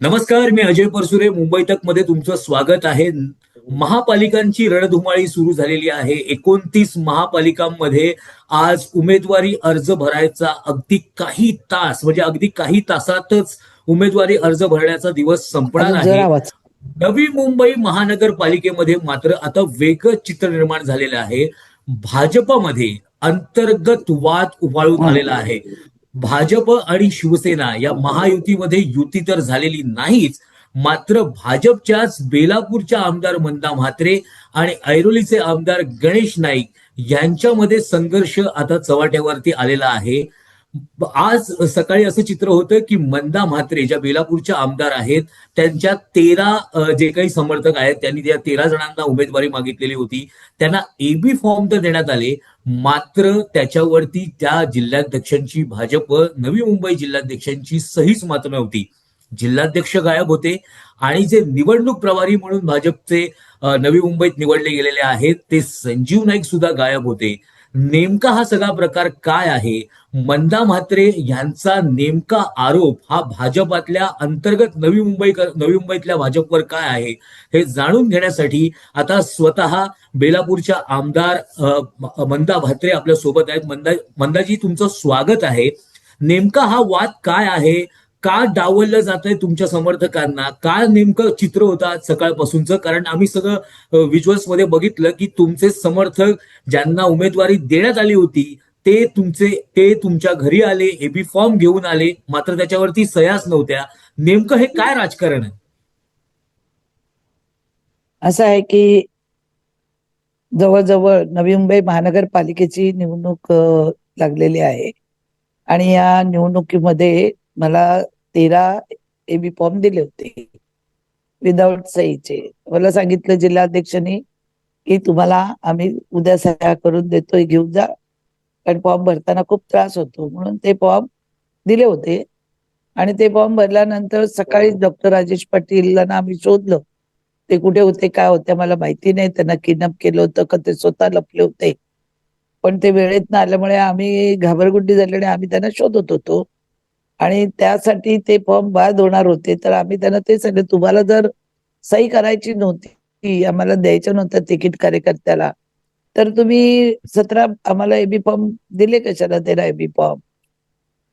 नमस्कार मी अजय परसुरे. मुंबई तकमध्ये तुमचं स्वागत आहे. महापालिकांची रणधुमाळी सुरू झालेली आहे. एकोणतीस महापालिकांमध्ये आज उमेदवारी अर्ज भरायचा अगदी काही तास म्हणजे अगदी काही तासातच उमेदवारी अर्ज भरण्याचा दिवस संपणार आहे. नवी मुंबई महानगरपालिकेमध्ये मात्र आता वेगळं चित्र निर्माण झालेलं आहे. भाजपमध्ये अंतर्गत वाद उफाळून आलेला आहे. भाजप आणि शिवसेना या महायुतीमध्ये युती तर झालेली नाहीच मात्र भाजपच्याच बेलापूरच्या आमदार मंदा म्हात्रे आणि ऐरोलीचे आमदार गणेश नाईक यांच्यामध्ये संघर्ष आता चव्हाट्यावरती आलेला आहे. आज सकाळी असं चित्र होतं की मंदा म्हात्रे ज्या बेलापूरच्या आमदार आहेत त्यांच्या तेरा जे काही समर्थक आहेत त्यांनी त्या तेरा जणांना उमेदवारी मागितलेली होती. त्यांना एबी फॉर्म तर देण्यात आले मात्र त्याच्यावरती त्या जिल्हाध्यक्षांची भाजप नवी मुंबई जिल्हाध्यक्षांची सहीच मात्र नव्हती. जिल्हाध्यक्ष गायब होते आणि जे निवडणूक प्रभारी म्हणून भाजपचे नवी मुंबईत निवडले गेलेले आहेत ते संजीव नाईक सुद्धा गायब होते. नेमका हा सगळा प्रकार काय आहे? मंदा म्हात्रे यांचा नेमका आरोप हा भाजपातल्या अंतर्गत नवी मुंबई नवी मुंबईतल्या भाजपवर काय आहे हे जाणून घेण्यासाठी आता स्वतः बेलापूरच्या आमदार मंदा म्हात्रे आपल्यासोबत आहेत. मंदा मंदाजी तुमचं स्वागत आहे. नेमका हा वाद काय आहे? का डावललं जात आहे तुमच्या समर्थकांना? का नेमकं चित्र होतं आज सकाळपासूनचं? कारण आम्ही सगळं व्हिज्युअल्समध्ये बघितलं की तुमचे समर्थक ज्यांना उमेदवारी देण्यात आली होती ते तुमचे ते तुमच्या घरी आले एबी फॉर्म घेऊन आले मात्र त्याच्यावरती सह्याच नव्हत्या. नेमकं हे काय राजकारण आहे? असं आहे की जवळजवळ नवी मुंबई महानगरपालिकेची निवडणूक लागलेली आहे. आणि या निवडणुकीमध्ये मला तेरा एबी फॉर्म दिले होते. विदाऊट सहीचे मला सांगितलं जिल्हाध्यक्षांनी की तुम्हाला आम्ही उद्या सह्या करून देतोय घेऊन जा. कारण फॉर्म भरताना खूप त्रास होतो. म्हणून ते फॉर्म दिले होते. आणि ते फॉर्म भरल्यानंतर सकाळीच डॉक्टर राजेश पाटीलांना आम्ही शोधलं. ते कुठे होते काय होते मला माहिती नाही. त्यांना किडनॅप केलं होतं का ते स्वतः लपले होते. पण ते वेळेत न आल्यामुळे आम्ही घाबरगुंडी झाल्याने आम्ही त्यांना शोधत होतो. आणि त्यासाठी ते फॉर्म बाद होणार होते. तर आम्ही त्यांना ते सांगितलं तुम्हाला जर सही करायची नव्हती आम्हाला द्यायचं नव्हतं तिकीट कार्यकर्त्याला तर तुम्ही सतरा आम्हाला एबी फॉर्म दिले कशाला त्याला एबी फॉर्म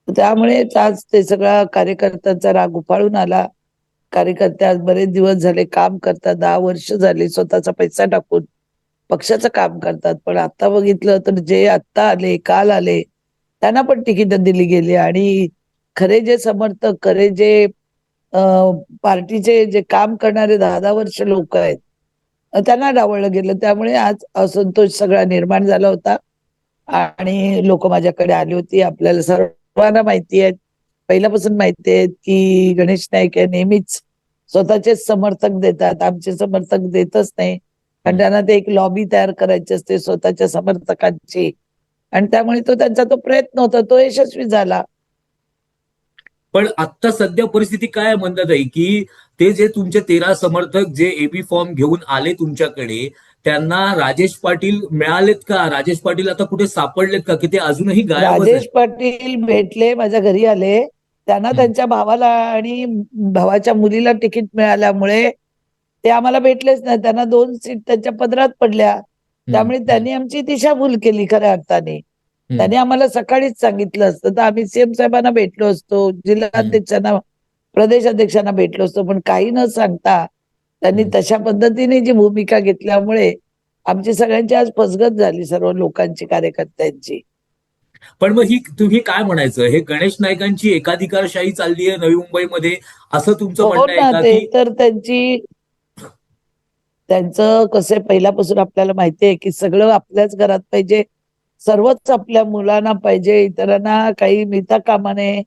त्यामुळे आज ते सगळा कार्यकर्त्यांचा राग उफाळून आला. कार्यकर्ते आज बरेच दिवस झाले काम करतात दहा वर्ष झाले स्वतःचा पैसा टाकून पक्षाचं काम करतात. पण आता बघितलं तर जे आत्ता आले काल आले त्यांना पण तिकीट दिली गेली आणि खरे जे समर्थक खरे जे पार्टीचे जे काम करणारे दहा दहा वर्ष लोक आहेत त्यांना डावळलं गेलं. त्यामुळे आज असंतोष सगळा निर्माण झाला होता आणि लोक माझ्याकडे आली होती. आपल्याला सर्वांना माहिती आहे. पहिल्यापासून माहिती आहे की गणेश नाईक हे नेहमीच स्वतःचे समर्थक देतात. आमचे समर्थक देतच नाही. कारण त्यांना ते एक लॉबी तयार करायची असते स्वतःच्या समर्थकांची. आणि त्यामुळे तो त्यांचा तो प्रयत्न होता. तो यशस्वी झाला. पण आता सध्या परिस्थिती काय म्हणतात आहे की ते जे तुमचे तेरा समर्थक जे एबी फॉर्म घेऊन आले तुमच्याकडे त्यांना राजेश पाटील मिळालेत का राजेश पाटील आता कुठे सापडलेत का की ते अजूनही गायबच राजेश? पाटील भेटले माझ्या घरी आले त्यांना. त्यांच्या भावाला आणि भावाच्या मुलीला तिकीट मिळाल्यामुळे ते आम्हाला भेटलेच नाही त्यांना दोन सीट त्यांच्या पदरात पडल्या त्यामुळे. त्यांनी आमची दिशाभूल केली खऱ्या अर्थाने. त्यांनी आम्हाला सकाळीच सांगितलं असतं. तर आम्ही सीएम साहेबांना भेटलो असतो जिल्हाध्यक्षांना प्रदेश अध्यक्षांना भेटलो असतो. पण काही न सांगता त्यांनी. तशा पद्धतीने जी भूमिका घेतल्यामुळे आमची सगळ्यांची आज फसगत झाली सर्व लोकांची कार्यकर्त्यांची. पण मग ही तुम्ही काय म्हणायचं? हे गणेश नायकांची एकाधिकारशाही चालली आहे नवी मुंबईमध्ये. असं तुमचं हो म्हणणं आहे तर त्यांची त्यांचं कसं पहिल्यापासून आपल्याला माहिती आहे की सगळं आपल्याच घरात पाहिजे. सर्वच आपल्या मुलांना पाहिजे इतरांना काही मिळता कामा नये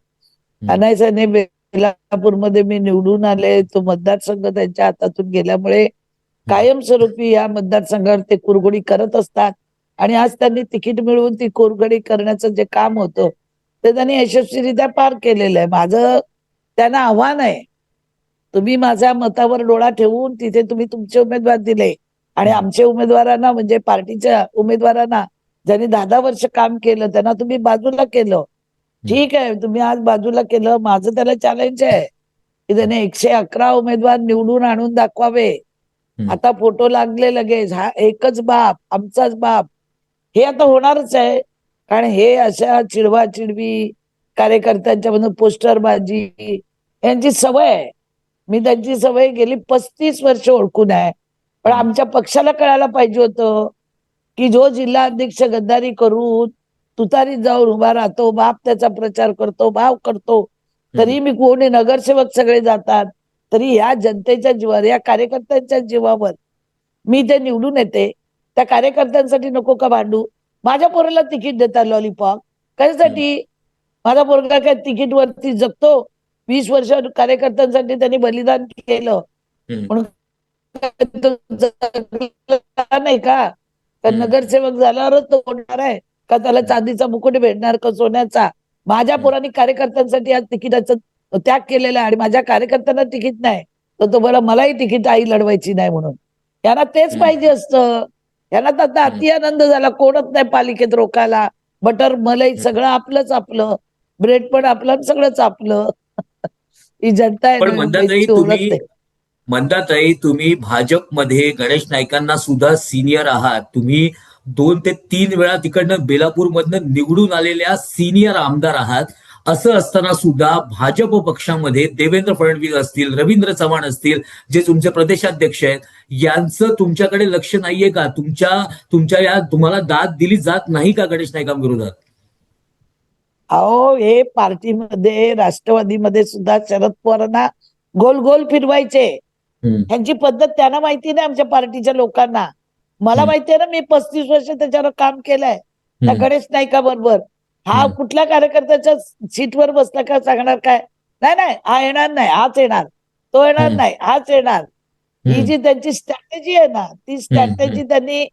अनायसाने बेलापूरमध्ये मी निवडून आले तो मतदारसंघ त्यांच्या हातातून गेल्यामुळे कायमस्वरूपी या मतदारसंघावर ते कुरघोडी करत असतात. आणि आज त्यांनी तिकीट मिळवून ती कोरगडी करण्याचं जे काम होतं ते त्यांनी यशस्वीरित्या पार केलेलं आहे. माझं त्यांना आव्हान आहे तुम्ही माझ्या मतावर डोळा ठेवून तिथे तुम्ही तुमचे उमेदवार दिले. आणि आमच्या उमेदवारांना म्हणजे पार्टीच्या उमेदवारांना ज्यांनी दहा दहा वर्ष काम केलं त्यांना तुम्ही बाजूला केलं. ठीक आहे तुम्ही आज बाजूला केलं माझं त्याला चॅलेंज आहे. की त्याने एकशे अकरा उमेदवार निवडून आणून दाखवावे. आता फोटो लागले लगेच. हा एकच बाप आमचाच बाप. हे आता होणारच आहे. कारण हे अशा चिडवा चिडवी कार्यकर्त्यांच्या मधून पोस्टरबाजी यांची सवय आहे. मी त्यांची सवय गेली पस्तीस वर्ष ओळखून आहे. पण आमच्या पक्षाला कळायला पाहिजे होतं. की जो जिल्हा अध्यक्ष गद्दारी करून तुतारीत जाऊन उभा राहतो बाप त्याचा प्रचार करतो भाव करतो तरी मी कोणी नगरसेवक सगळे जातात तरी या जनतेच्या जीवावर या कार्यकर्त्यांच्या जीवावर मी ते निवडून येते त्या कार्यकर्त्यांसाठी नको का भांडू? माझ्या पोराला तिकीट देतात लॉलीपॉप कशासाठी? माझा पोरगा काय तिकीट वरती जगतो? वीस वर्ष कार्यकर्त्यांसाठी त्यांनी बलिदान केलं. म्हणून नाही का? तर. नगरसेवक झाल्यावरच तो होणार आहे. का त्याला चांदीचा मुकुट भेटणार का सोन्याचा? माझ्या पोरांनी कार्यकर्त्यांसाठी आज तिकिटाचं त्याग केलेला आहे आणि माझ्या कार्यकर्त्यांना तिकीट नाही. तर तो बोला मलाही तिकीट आई लढवायची नाही म्हणून. यांना तेच. पाहिजे असतं. यांना तर आता. अति आनंद झाला. कोणच नाही पालिकेत रोकायला. बटर मलाई सगळं आपलंच आपलं. ब्रेड पण आपलं सगळंच आपलं. ही जनता आहे मंदाताई तुम्ही भाजपमध्ये गणेश नाईकांना सुद्धा सिनियर आहात. तुम्ही दोन ते तीन वेळा तिकडनं बेलापूर मधनं निवडून आलेल्या सिनियर आमदार आहात. असं असताना सुद्धा भाजप पक्षामध्ये देवेंद्र फडणवीस असतील रवींद्र चव्हाण असतील जे तुमचे प्रदेशाध्यक्ष आहेत यांचं तुमच्याकडे लक्ष नाहीये का? तुमच्या तुमच्या या तुम्हाला दाद दिली जात नाही का गणेश नाईकांविरोधात? अहो हे पार्टीमध्ये राष्ट्रवादीमध्ये सुद्धा शरद पवारांना गोल गोल फिरवायचे. ह्यांची पद्धत त्यांना माहिती नाही आमच्या पार्टीच्या लोकांना मला. माहिती आहे ना मी पस्तीस वर्ष त्याच्यावर काम केलंय त्या. गणेश नाईका बरोबर हा. कुठल्या कार्यकर्त्याच्या सीटवर बसला का सांगणार काय नाही नाही हा येणार नाही हाच येणार तो येणार. नाही हाच येणार ही. जी त्यांची स्ट्रॅटेजी आहे ना ती स्ट्रॅटेजी त्यांनी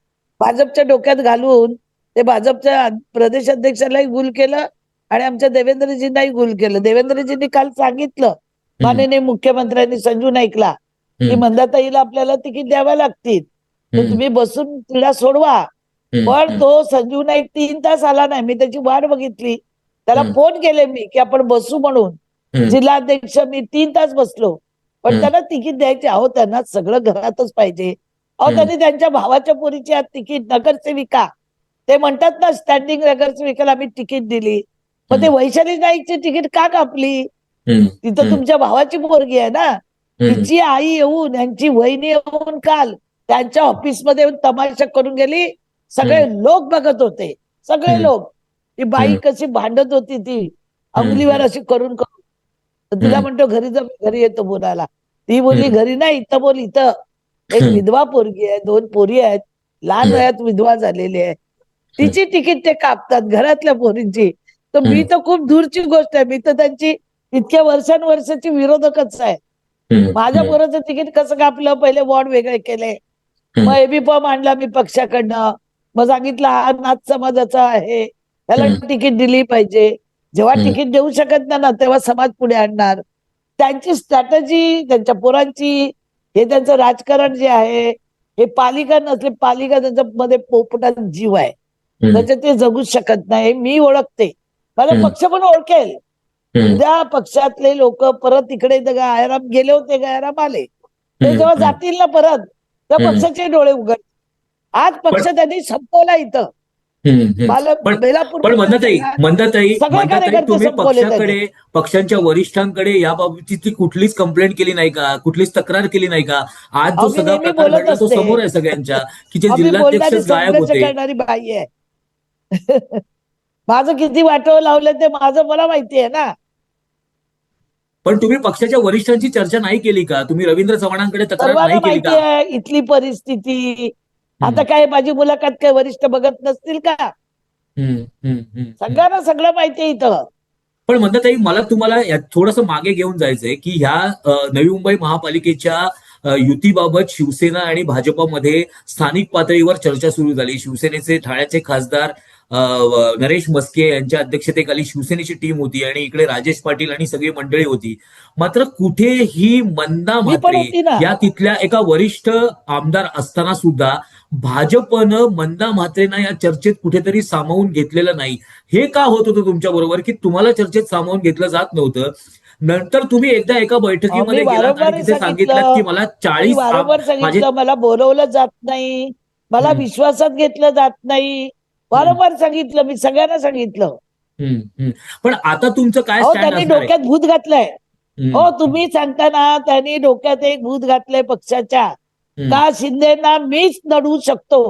भाजपच्या डोक्यात घालून ते भाजपच्या प्रदेशाध्यक्षालाही गुल केलं आणि आमच्या देवेंद्रजींनाही गुल केलं देवेंद्रजींनी काल सांगितलं माननीय मुख्यमंत्र्यांनी संजू नाईकला की. मंदाताईला आपल्याला तिकीट द्याव्या लागतील तर. तुम्ही बसून तिला सोडवा. पण तो संजू नाईक तीन तास आला नाही मी त्याची वाट बघितली त्याला. फोन केले मी की आपण बसू म्हणून. जिल्हाध्यक्ष मी तीन तास बसलो पण. त्यांना तिकीट द्यायचे अहो त्यांना सगळं घरातच पाहिजे अहो. त्यांनी त्यांच्या भावाच्या पोरीची आज तिकीट नगरसेविका ते म्हणतात ना स्टँडिंग नगरसेविकाला आम्ही तिकीट दिली मग ते. वैशाली नाईकची तिकीट का कापली. तिथं. तुमच्या भावाची पोरगी आहे ना. तिची आई येऊन यांची वहिनी येऊन काल त्यांच्या ऑफिसमध्ये येऊन तमाशा करून गेली सगळे लोक बघत होते सगळे. लोक ती बाई. कशी भांडत होती ती अंगलीवर अशी करून करून तिला. म्हणतो घरी जा घरी येतो बोलायला ती बोलली. घरी नाही इथं बोल इथं एक. विधवा पोरगी आहे दोन पोरी आहेत लहान. वयात विधवा झालेली आहे तिची तिकीट ते कापतात घरातल्या पोरींची तर मी. तर खूप दूरची गोष्ट आहे मी तर त्यांची इतक्या वर्षानुवर्षाची विरोधकच आहे. माझ्या. पोराचं तिकीट कसं कापलं पहिले वॉर्ड वेगळे केले. मग एबी फॉर्म आणला मी पक्षाकडनं मग सांगितलं हा नाथ समाजाचा आहे त्याला. तिकीट दिली पाहिजे जेव्हा. तिकीट देऊ शकत नाही ना तेव्हा समाज पुढे आणणार त्यांची स्ट्रॅटजी त्यांच्या पोरांची हे त्यांचं राजकारण जे आहे हे पालिका नसले पालिका त्यांच्या मध्ये पोपटात जीव आहे. त्याच्यात ते जगूच शकत नाही मी ओळखते हम्म. पक्ष पण ओळखेल उद्या पक्षातले लोक परत इकडे इथं गायराम गेले होते गायराम आले. ते. जेव्हा जातील ना परत त्या हम्म. पक्षाचे डोळे उघड. आज पक्ष त्यांनी संपवला इथं. पण- मंदाताई कार्यकर्ते तुम्ही पक्षाकडे पक्षांच्या वरिष्ठांकडे याबाबतची कुठलीच कंप्लेंट केली नाही का? कुठलीच तक्रार केली नाही का? आज जो सगळा प्रकार बोलत घडला तो असते. समोर आहे सगळ्यांच्या की जे जिल्हाध्यक्ष गायब होते. करणारी बाई आहे. माझं किती वाटव लावलं ते माझं मला माहिती आहे ना. पण तुम्ही पक्षाच्या वरिष्ठांची चर्चा नाही केली का? तुम्ही रवींद्र चव्हाणांकडे तक्रार नाही केली का? इथली परिस्थिती. आता काय माझी मुलाखत काय वरिष्ठ बघत नसतील का. सगळ्यांना सगळं माहिती आहे इथं. पण म्हणतात ताई मला तुम्हाला थोडस मागे घेऊन जायचंय की ह्या नवी मुंबई महापालिकेच्या युतीबाबत शिवसेना आणि भाजपमध्ये स्थानिक पातळीवर चर्चा सुरू झाली. शिवसेनेचे ठाण्याचे खासदार नरेश मस्के यांच्या अध्यक्षतेखाली शिवसेनेची टीम होती आणि इकडे राजेश पाटील आणि सगळी मंडळी होती मात्र कुठेही मंदा म्हात्रे. या तिथल्या एका वरिष्ठ आमदार असताना सुद्धा भाजपनं मंदा म्हात्रेंना या चर्चेत कुठेतरी सामावून घेतलेलं नाही हे का होत होतं तुमच्या बरोबर की तुम्हाला चर्चेत सामावून घेतलं जात नव्हतं नंतर तुम्ही एकदा एका बैठकीमध्ये गेलात आणि तिथे सांगितलं. की मला चाळीस मला बोलवलं जात नाही मला. विश्वासात घेतलं जात नाही वारंवार सांगितलं मी सगळ्यांना सांगितलं. पण आता तुमचं काय हो त्यांनी? डोक्यात भूत घातलंय. हो तुम्ही सांगताना त्यांनी डोक्यात एक भूत घातलंय पक्षाच्या. का शिंदेना मीच नडवू शकतो?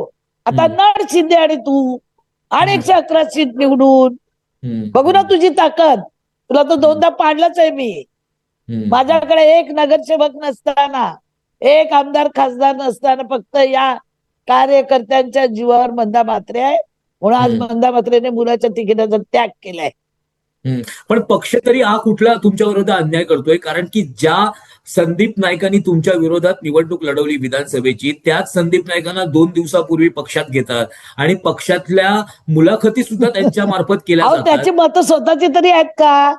आता. नड शिंदे आणि तू. आणि एकशे अकरा सीट निवडून. बघू ना तुझी ताकद. तुला तर दोनदा पाडलंच आहे मी. माझ्याकडे एक नगरसेवक नसताना एक आमदार खासदार नसताना फक्त या कार्यकर्त्यांच्या जीवावर मंदा मात्रे आहे. म्हणून आज. मंदा मात्रेने मुलाच्या तिकिटाचा त्याग केलाय. पण पक्ष तरी हा कुठला तुमच्या विरोधात अन्याय करतोय? कारण की ज्या संदीप नाईकांनी तुमच्या विरोधात निवडणूक लढवली विधानसभेची त्याच संदीप नाईकांना दोन दिवसापूर्वी पक्षात घेतात. आणि पक्षातल्या मुलाखती सुद्धा त्यांच्या मार्फत केल्या त्याची मतं स्वतःची तरी आहेत का?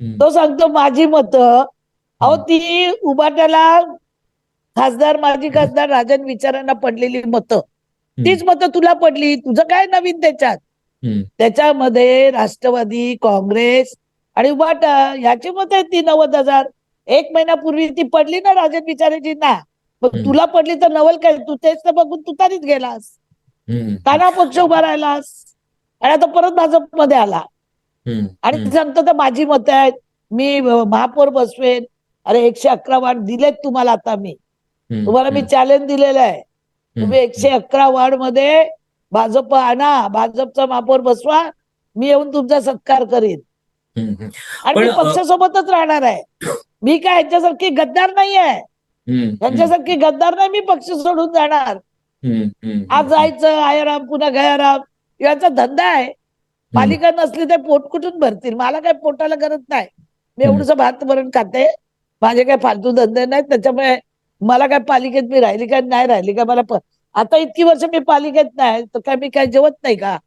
तो सांगतो माझी मतं. अहो ती उभाट्याला खासदार माजी खासदार राजन विचारांना पडलेली मतं. तीच मतं तुला पडली. तुझं काय नवीन त्याच्यात? त्याच्यामध्ये राष्ट्रवादी काँग्रेस आणि उभाटा ह्याची मत आहेत ती नव्वद हजार. एक महिन्यापूर्वी ती पडली ना राजन विचारेजींना मग हम्म. तुला पडली तर नवल काय? तू तेच तर बघून तू तरीच गेलास. काना पक्ष उभा राहिलास. आणि आता परत भाजपमध्ये आला. आणि सांगतो तर माझी मतं आहेत. मी महापौर बसवेन. अरे एकशे अकरा वार्ड दिलेत तुम्हाला आता मी. तुम्हाला मी चॅलेंज दिलेलं आहे. तुम्ही एकशे अकरा वार्डमध्ये भाजप आणा भाजपचा महापौर बसवा मी येऊन तुमचा सत्कार करीन. आणि मी पक्षासोबतच राहणार आहे. मी काय यांच्यासारखी गद्दार नाही आहे. यांच्यासारखी गद्दार नाही मी पक्ष सोडून जाणार. आज जायचं आयाराम पुन्हा गयाराम याचा धंदा आहे. पालिका नसली ते पोट कुठून भरतील? मला काय पोटाला गरज नाही. मी. एवढंच भात भरून खाते. माझे काय फालतू धंदे नाहीत. त्याच्यामुळे मला काय पालिकेत मी राहिली काय नाही राहिली का मला आता इतकी वर्ष मी पालिकेत नाही तर काय मी काय जेवत नाही का?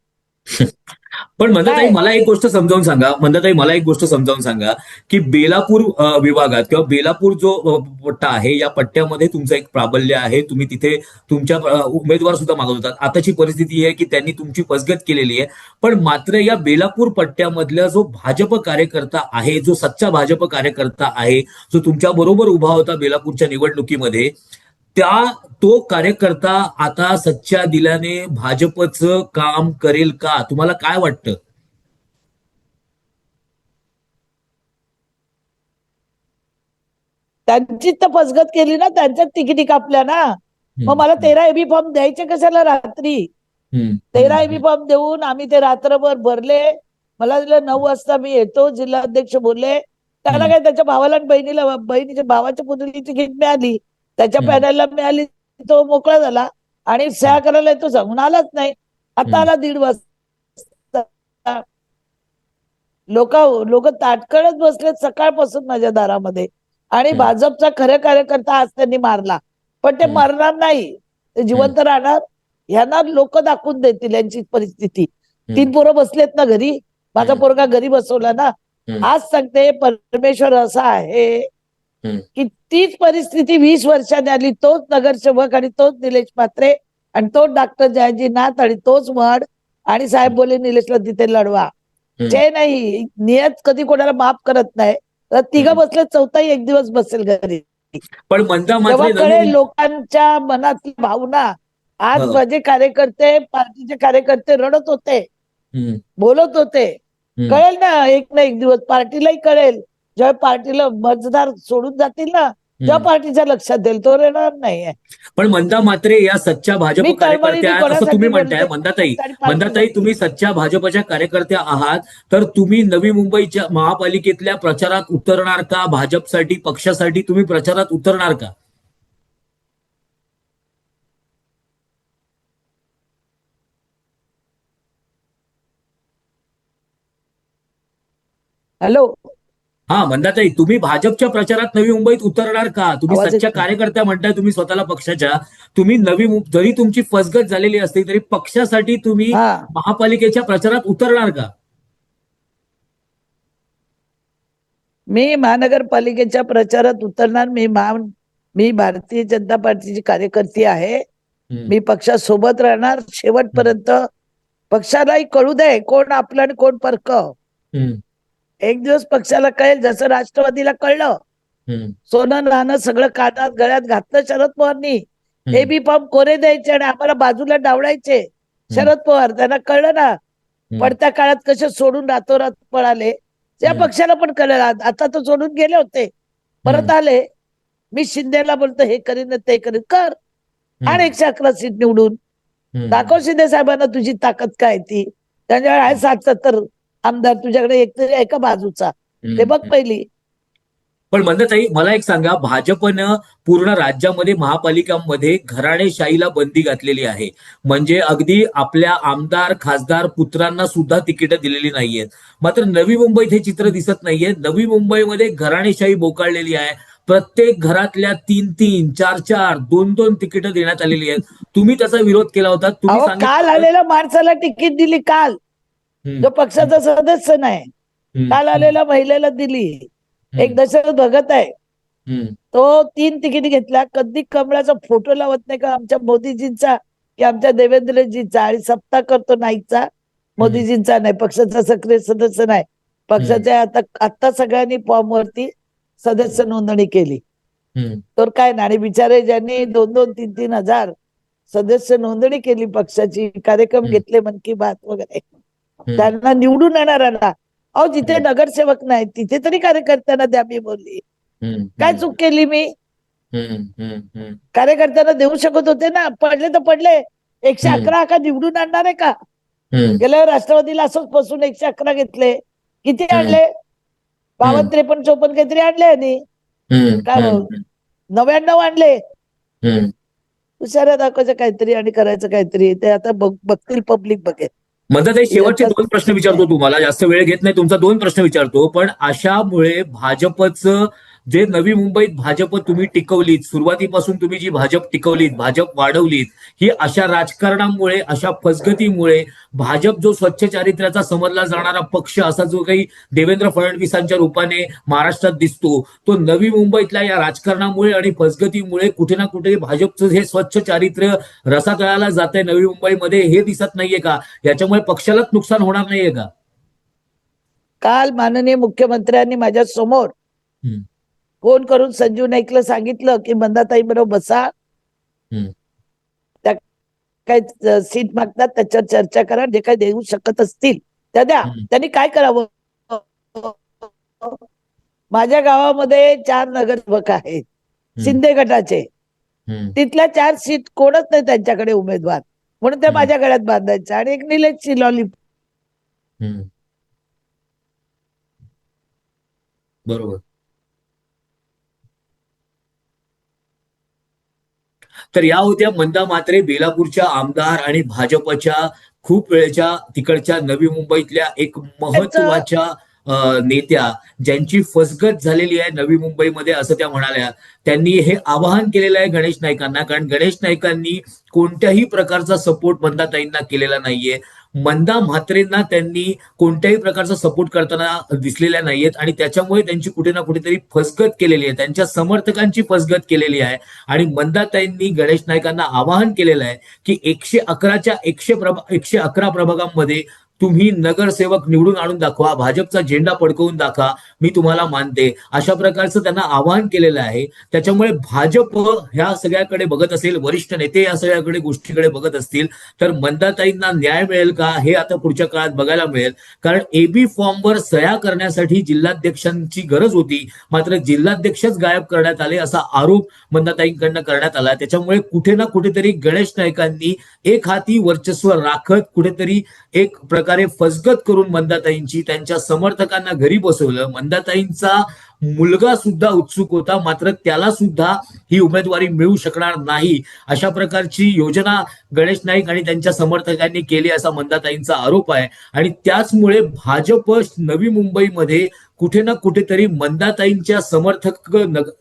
पण मंदाताई? मला एक गोष्ट समजावून सांगा. मंदाताई मला एक गोष्ट समजावून सांगा की बेलापूर विभागात किंवा बेलापूर जो पट्टा आहे या पट्ट्यामध्ये तुमचं एक प्राबल्य आहे. तुम्ही तिथे तुमच्या उमेदवार सुद्धा मागत होतात. आताची परिस्थिती आहे की त्यांनी तुमची फसगत केलेली आहे. पण मात्र या बेलापूर पट्ट्यामधला जो भाजप कार्यकर्ता आहे जो सच्चा भाजप कार्यकर्ता आहे जो तुमच्या बरोबर उभा होता बेलापूरच्या निवडणुकीमध्ये त्या तो कार्यकर्ता आता सच्च्या दिल्याने भाजपचं काम करेल का? तुम्हाला काय वाटतं? त्यांची तर फसगत केली ना त्यांच्याच तिकिटी कापल्या ना. मग मला तेरा एबी फॉर्म द्यायचे कशाला रात्री? तेरा एबी फॉर्म देऊन आम्ही ते रात्रभर भरले. मला दिलं नऊ वाजता मी येतो जिल्हाध्यक्ष बोलले. त्याला. काय त्याच्या भावाला आणि बहिणीला बहिणीच्या भावाच्या पुतळीची तिकीट मिळाली त्याच्या. पॅनलला मिळाली तो मोकळा झाला आणि सह्या करायला तो सांगून आलाच नाही आता. आला दीड वाजता लोक लोक ताटकळत बसलेत सकाळपासून माझ्या दारामध्ये आणि. भाजपचा खरं कार्यकर्ता आज त्यांनी मारला पण ते. मरणार नाही ते जिवंत राहणार यांना लोक दाखवून देतील यांची परिस्थिती तीन पोरं बसलेत ना घरी माझा. पोरगा घरी बसवला ना. आज सांगते परमेश्वर असा आहे. की तीच परिस्थिती वीस वर्षांनी आली तोच नगरसेवक आणि तोच निलेश पात्रे आणि तोच डॉक्टर जयजी नाथ आणि तोच वड आणि साहेब बोले निलेशला तिथे लढवा. जे नाही नियत कधी कोणाला माफ करत नाही तर तिघं. बसले चौथाही एक दिवस बसेल घरी पण लोकांच्या मनातली भावना आज. माझे कार्यकर्ते पार्टीचे कार्यकर्ते रडत होते बोलत होते. कळेल ना एक ना एक दिवस पार्टीलाही कळेल जेव्हा पार्टीला मतदार सोडून जातील ना हम्म. पार्टीच्या लक्षात येईल तो येणार नाहीये. पण मंदा मात्रे या सच्च्या भाजप कार्यकर्त्या असं तुम्ही म्हणताय? मंदाताई. मंदाताई तुम्ही सच्च्या भाजपच्या कार्यकर्त्या आहात तर तुम्ही नवी मुंबईच्या महापालिकेतल्या प्रचारात उतरणार का? भाजपसाठी पक्षासाठी तुम्ही प्रचारात उतरणार का? हॅलो? हा मंदाताई तुम्ही भाजपच्या प्रचारात नवी मुंबईत उतरणार का? तुम्ही सच्च्या. कार्यकर्त्या म्हणताय तुम्ही स्वतःला पक्षाच्या. तुम्ही नवी जरी तुमची फसगत झालेली असली तरी पक्षासाठी तुम्ही महापालिकेच्या प्रचारात उतरणार का? मी महानगरपालिकेच्या प्रचारात उतरणार. मी महा मी भारतीय जनता पार्टीची कार्यकर्ती आहे. मी पक्षासोबत राहणार. शेवटपर्यंत पक्षालाही कळू दे कोण आपलं आणि कोण परक. एक दिवस पक्षाला कळेल जसं राष्ट्रवादीला कळलं. सोनं नाणं सगळं कानात गळ्यात घातलं शरद पवारनी. हे बी फॉर्म कोरे द्यायचे आणि आम्हाला बाजूला डावळायचे शरद पवार त्यांना कळलं ना? पडत्या काळात कसे सोडून रातोरात पळाले? त्या. पक्षाला पण कळलं. आता तर सोडून गेले होते. परत. आले. मी शिंदेला बोलतो हे करीन ते करीन. कर. आणि एकशे अकरा सीट निवडून. दाखव शिंदे साहेबांना तुझी ताकद काय ती? त्यांच्याकडे आहे सात सत्तर आमदार तुझ्याकडे एक तरी आहे का बाजूचा? ते बघ. पहिली. पण मंदताई मला एक सांगा भाजपनं पूर्ण राज्यामध्ये महापालिकांमध्ये घराणेशाहीला बंदी घातलेली आहे. म्हणजे अगदी आपल्या आमदार खासदार पुत्रांना सुद्धा तिकीटं दिलेली नाहीयेत. मात्र नवी मुंबईत हे चित्र दिसत नाहीये. नवी मुंबईमध्ये घराणेशाही बोकाळलेली आहे. प्रत्येक घरातल्या तीन तीन चार चार दोन दोन तिकीटं देण्यात आलेली आहेत. तुम्ही त्याचा विरोध केला होता. तुम्ही काल आलेल्या माणसाला तिकीट दिली काल. जो पक्षाचा सदस्य नाही काल आलेल्या महिलेला दिली. एक दशरथ भगत आहे. तो तीन तिकीट घेतला. कधी कमळाचा फोटो लावत नाही का आमच्या मोदीजींचा? की आमच्या देवेंद्रजींचा? आणि सप्ताह करतो नाईकचा? मोदीजींचा नाही. पक्षाचा सक्रिय सदस्य नाही. पक्षाच्या आता आता सगळ्यांनी फॉर्म वरती सदस्य नोंदणी केली. तर काय नाही आणि बिचारे ज्यांनी दोन दोन तीन तीन हजार सदस्य नोंदणी केली पक्षाची कार्यक्रम. घेतले मन की बात वगैरे. त्यांना निवडून येणाऱ्याला अहो जिथे नगरसेवक नाही तिथे तरी कार्यकर्त्यांना द्या मी बोलली. काय चूक केली मी? कार्यकर्त्यांना देऊ शकत होते ना. पडले तर पडले. एकशे. अकरा का निवडून आणणार आहे का? गेल्या राष्ट्रवादीला असंच बसून एकशे अकरा घेतले. किती. आणले? बावन्न त्रेपन्न चोपन्न काहीतरी आणले आणि काय? नव्याण्णव आणले. हुशाऱ्या दाखवायचं काहीतरी आणि करायचं काहीतरी. ते आता बघ- बघतील पब्लिक बघेल. मदत शेवटचे दोन प्रश्न विचारतो तुम्हाला. जास्त वेळ घेत नाही तुमचा दोन प्रश्न विचारतो. पण अशामुळे भाजपचं जे नवी मुंबईत भाजप तुम्ही टिकवलीत सुरुवातीपासून तुम्ही जी भाजप टिकवलीत भाजप वाढवलीत ही अशा राजकारणामुळे अशा फसगतीमुळे भाजप जो स्वच्छ चारित्र्याचा समजला जाणारा पक्ष असा जो काही देवेंद्र फडणवीसांच्या रूपाने महाराष्ट्रात दिसतो तो नवी मुंबईतल्या या राजकारणामुळे आणि फसगतीमुळे कुठे ना कुठे भाजपचं हे स्वच्छ चारित्र्य रसातळाला जात आहे नवी मुंबईमध्ये हे दिसत नाहीये का याच्यामुळे पक्षालाच नुकसान होणार नाहीये का काल माननीय मुख्यमंत्र्यांनी माझ्यासमोर हम्म. फोन करून संजीव नाईकला सांगितलं की मंदाताई बरोबर बसा. त्या काही सीट मागतात त्याच्यावर चर्चा करा जे काही देऊ शकत असतील. त्या द्या. त्यांनी काय करावं? माझ्या गावामध्ये चार नगरसेवक आहेत. शिंदे गटाचे. तिथल्या चार सीट कोणच नाही त्यांच्याकडे उमेदवार. म्हणून ते. माझ्या गळ्यात बांधायचं आणि एक निलेश चिलॉली हम्म. बरोबर. तर या होत्या मंदा मात्रे बेलापूरच्या आमदार आणि भाजपच्या खूप वेळच्या तिकडच्या नवी मुंबईतल्या एक महत्त्वाच्या नेत्या ज्यांची फसगत झालेली आहे नवी मुंबईमध्ये असं त्या म्हणाल्या. त्यांनी हे आवाहन केलेलं आहे गणेश नाईकांना कारण गणेश नाईकांनी कोणत्याही प्रकारचा सपोर्ट मंदाताईंना केलेला नाहीये. मंदा म्हात्रेंना त्यांनी कोणत्याही प्रकारचा सपोर्ट करताना दिसलेल्या नाहीयेत आणि त्याच्यामुळे त्यांची कुठे ना कुठेतरी फसगत केलेली आहे. त्यांच्या समर्थकांची फसगत केलेली आहे. आणि मंदाताईंनी गणेश नाईकांना आवाहन केलेलं आहे की एकशे अकराच्या एकशे प्रभा एकशे अकरा प्रभागांमध्ये तुम्ही नगरसेवक निवडून आणून दाखवा भाजपचा झेंडा पडकवून दाखवा मी तुम्हाला मानते. अशा प्रकारचं त्यांना आवाहन केलेलं आहे. त्याच्यामुळे भाजप ह्या सगळ्याकडे बघत असेल वरिष्ठ नेते या सगळ्याकडे गोष्टीकडे बघत असतील तर मंदाताईंना न्याय मिळेल का? हे आता पुढच्या काळात बघायला मिळेल. कारण एबी फॉर्मवर सह्या करण्यासाठी जिल्हाध्यक्षांची गरज होती. मात्र जिल्हाध्यक्षच गायब करण्यात आले असा आरोप मंदाताईंकडनं करण्यात आला. त्याच्यामुळे कुठे ना कुठेतरी गणेश नायकांनी एक हाती वर्चस्व राखत कुठेतरी एक प्रकार फसगत करून मंदाताईंची त्यांच्या समर्थकांना घरी बसवलं. मंदाताईंचा मुलगा सुद्धा उत्सुक होता मात्र त्याला सुद्धा ही उमेदवारी मिळू शकणार नाही. अशा प्रकारची योजना गणेश नाईक आणि त्यांच्या समर्थकांनी केली असा मंदाताईंचा आरोप आहे. आणि त्याचमुळे भाजप नवी मुंबईमध्ये कुठे ना कुठेतरी मंदाताईंच्या समर्थक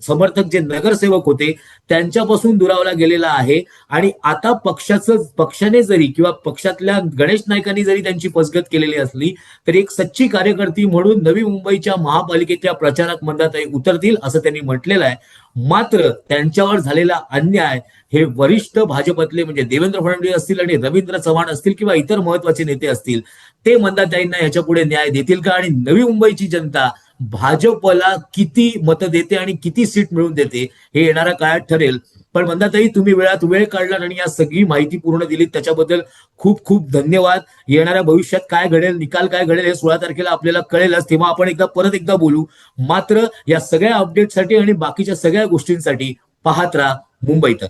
समर्थक जे नगरसेवक होते त्यांच्यापासून दुरावला गेलेला आहे. आणि आता पक्षाचं पक्षाने जरी किंवा पक्षातल्या गणेश नायकांनी जरी त्यांची फसगत केलेली असली तरी एक सच्ची कार्यकर्ती म्हणून नवी मुंबईच्या महापालिकेच्या प्रचारात मंदाताई उतरतील असं त्यांनी म्हटलेलं आहे. मात्र त्यांच्यावर झालेला अन्याय हे वरिष्ठ भाजपतले म्हणजे देवेंद्र फडणवीस असतील आणि रवींद्र चव्हाण असतील किंवा इतर महत्त्वाचे नेते असतील ते मंदाताईंना याच्यापुढे न्याय देतील का? आणि नवी मुंबईची जनता भाजपला किती मतं देते आणि किती सीट मिळवून देते हे येणाऱ्या काळात ठरेल. पण मंदाताई तुम्ही वेळात वेळ काढला आणि या सगळी माहिती पूर्ण दिली त्याच्याबद्दल खूप खूप धन्यवाद. येणाऱ्या भविष्यात काय घडेल निकाल काय घडेल हे सोळा तारखेला आपल्याला कळेलच. तेव्हा आपण एकदा परत एकदा बोलू. मात्र या सगळ्या अपडेटसाठी आणि बाकीच्या सगळ्या गोष्टींसाठी पाहत राहा मुंबई तक.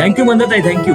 थँक्यू मंदाताई. थँक्यू